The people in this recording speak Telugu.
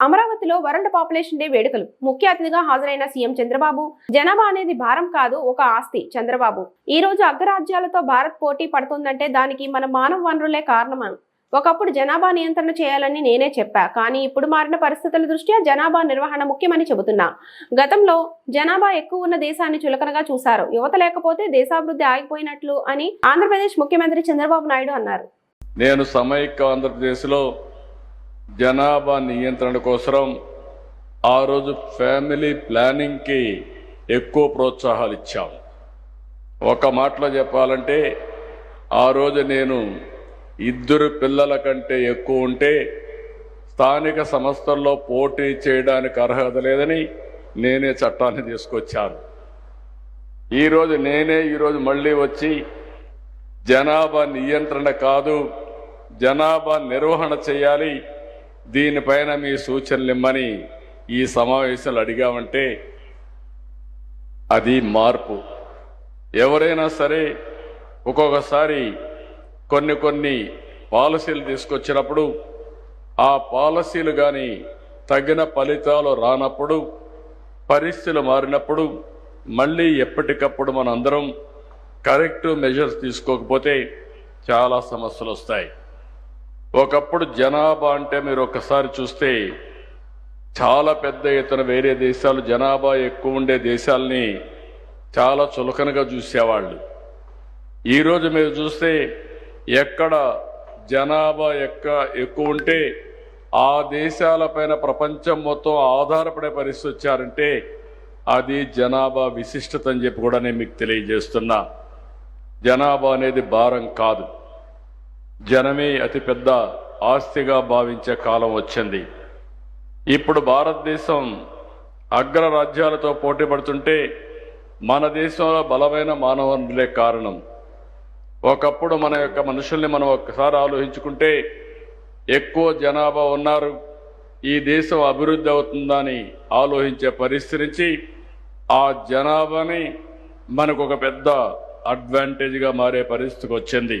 అమరావతిలో వరల్డ్ పాపులేషన్ డే వేడుకలు. ముఖ్య అతిథిగా హాజరైన సీఎం చంద్రబాబు. జనాభా అనేది భారం కాదు ఒక ఆస్తి. చంద్రబాబు ఈ రోజు అగ్రరాజ్యాలతో భారత్ పోటీ పడుతుందంటే దానికి మన మానవ వనరులే కారణం ఒకప్పుడు జనాభా నియంత్రణ చేయాలని నేనే చెప్పా కానీ ఇప్పుడు మారిన పరిస్థితుల దృష్ట్యా జనాభా నిర్వహణ ముఖ్యమని చెబుతున్నా. గతంలో జనాభా ఎక్కువ ఉన్న దేశాన్ని చులకనగా చూశారు. యువత లేకపోతే దేశాభివృద్ధి ఆగిపోయినట్లు అని ఆంధ్రప్రదేశ్ ముఖ్యమంత్రి చంద్రబాబు నాయుడు అన్నారు. నేను సమైక్య ఆంధ్రప్రదేశ్లో జనాభా నియంత్రణ కోసం ఆ రోజు ఫ్యామిలీ ప్లానింగ్కి ఎక్కువ ప్రోత్సాహాలు ఇచ్చాం. ఒక మాటలో చెప్పాలంటే ఆ రోజు నేను ఇద్దరు పిల్లల కంటే ఎక్కువ ఉంటే స్థానిక సంస్థల్లో పోటీ చేయడానికి అర్హత లేదని నేనే చట్టాన్ని తీసుకొచ్చాను. ఈరోజు నేనే ఈరోజు మళ్ళీ వచ్చి జనాభా నియంత్రణ కాదు జనాభా నిర్వహణ చేయాలి దీనిపైన మీ సూచనలు ఇమ్మని ఈ సమావేశాలు అడిగామంటే అది మార్పు. ఎవరైనా సరే ఒక్కొక్కసారి కొన్ని కొన్ని పాలసీలు తీసుకొచ్చినప్పుడు ఆ పాలసీలు కానీ తగిన ఫలితాలు రానప్పుడు పరిస్థితులు మారినప్పుడు మళ్ళీ ఎప్పటికప్పుడు మనందరం కరెక్ట్ మెజర్స్ తీసుకోకపోతే చాలా సమస్యలు వస్తాయి. ఒకప్పుడు జనాభా అంటే మీరు ఒకసారి చూస్తే చాలా పెద్ద ఎత్తున వేరే దేశాలు జనాభా ఎక్కువ ఉండే దేశాలని చాలా చులకనగా చూసేవాళ్ళు. ఈరోజు మీరు చూస్తే ఎక్కడ జనాభా ఎక్క ఎక్కువ ఉంటే ఆ దేశాలపైన ప్రపంచం మొత్తం ఆధారపడే పరిస్థితి వచ్చారంటే అది జనాభా విశిష్టత అని చెప్పి కూడా నేను మీకు తెలియజేస్తున్నా. జనాభా అనేది భారం కాదు. జనమే అతిపెద్ద ఆస్తిగా భావించే కాలం వచ్చింది. ఇప్పుడు భారతదేశం అగ్ర రాజ్యాలతో పోటీ పడుతుంటే మన దేశంలో బలమైన మానవ వనరులే కారణం. ఒకప్పుడు మన యొక్క మనుషుల్ని మనం ఒక్కసారి ఆలోచించుకుంటే ఎక్కువ జనాభా ఉన్నారు ఈ దేశం అభివృద్ధి అవుతుందని ఆలోచించే పరిస్థితి నుంచి ఆ జనాభాని మనకు ఒక పెద్ద అడ్వాంటేజ్గా మారే పరిస్థితికి వచ్చింది.